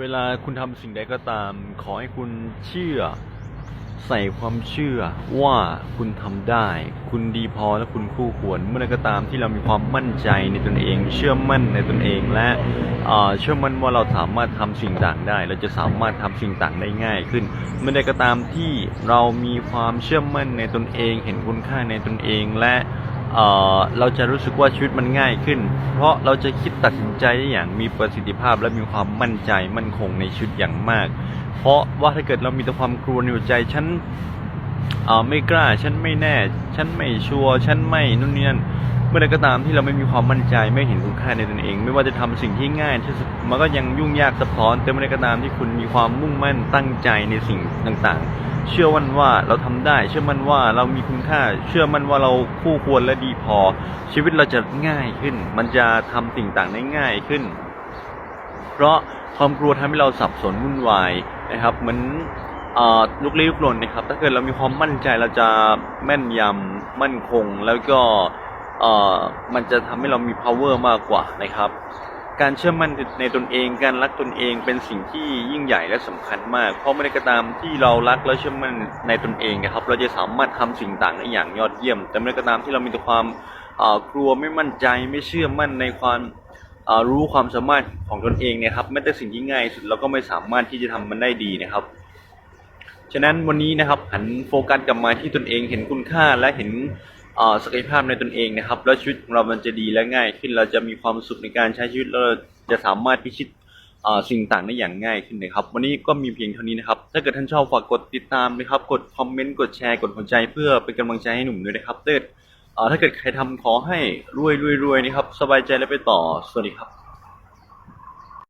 เวลาคุณทำสิ่งใดก็ตาม ขอให้คุณเชื่อ ใส่ความเชื่อว่าคุณทำได้ คุณดีพอและคุณคู่ควร เมื่อใดก็ตามที่เรามีความมั่นใจในตนเอง เชื่อมั่นในตนเองและเชื่อมั่นว่าเราสามารถทำสิ่งต่างได้ เราจะสามารถทำสิ่งต่างได้ง่ายขึ้น เมื่อใดก็ตามที่เรามีความเชื่อมั่นในตนเอง เห็นคุณค่าในตนเองและ เเราจะรู้สึกว่าชีวิตมันง่ายขึ้น เพราะเราจะคิดตัดสินใจได้อย่างมีประสิทธิภาพและมีความมั่นใจมั่นคงในชีวิตอย่างมาก เพราะว่าถ้าเกิดเรามีแต่ความกลัวในหัวใจฉันไม่กล้า ฉันไม่แน่ ฉันไม่ชัวร์ ฉันไม่นู่นนี่นั่น เมื่อใดก็ตามที่เราไม่มีความมั่นใจไม่เห็นคุณค่าในตนเอง ไม่ว่าจะทำสิ่งที่ง่ายที่สุดมันก็ยังยุ่งยากซับซ้อน แต่เมื่อใดก็ตามที่คุณมีความมุ่งมั่นตั้งใจในสิ่งต่างๆ เชื่อมั่นว่าเราทำได้ เชื่อมั่นว่าเรามีคุณค่า เชื่อมั่นว่าเราคู่ควรและดีพอ ชีวิตเราจะง่ายขึ้น มันจะทำสิ่งต่างได้ง่ายขึ้น เพราะความกลัวทำให้เราสับสนวุ่นวายนะครับเหมือนอลุกลี้ลุกลนนะครับ ถ้าเกิดเรามีความมั่นใจเราจะแม่นยำมั่นคง แล้วก็มันจะทำให้เรามี power มากกว่านะครับ การเชื่อมั่นในตนเองการรักตนเองเป็นสิ่งที่ยิ่งใหญ่และสำคัญมาก เพราะเมื่อใดก็ตามที่เรารักและเชื่อมั่นในตนเองนะครับ เราจะสามารถทำสิ่งต่างได้อย่างยอดเยี่ยม แต่เมื่อใดก็ตามที่เรามีแต่ความกลัวไม่มั่นใจไม่เชื่อมั่นในความรู้ความสามารถของตนเองนี่ยครับแม้แต่สิ่งที่ง่ายสุดเราก็ไม่สามารถที่จะทำมันได้ดีนะครับ ฉะนั้นวันนี้นะครับหันโฟกัสกลับมาที่ตนเองเห็นคุณค่าและเห็น ศักยภาพในตนเองนะครับ แล้วชีวิตของเรามันจะดีและง่ายขึ้นเราจะมีความสุขในการใช้ชีวิตแล้วเราจะสามารถพิชิตสิ่งต่างได้อย่างง่ายขึ้นนะครับ วันนี้ก็มีเพียงเท่านี้นะครับ ถ้าเกิดท่านชอบฝากกดติดตามนะครับ กดคอมเมนต์ กดแชร์ กดหัวใจเพื่อเป็นกำลังใจให้หนุ่มด้วยนะครับเติร์ดถ้าเกิดใครทำขอให้รวยรวยรวยนะครับ สบายใจและไปต่อ สวัสดีครับ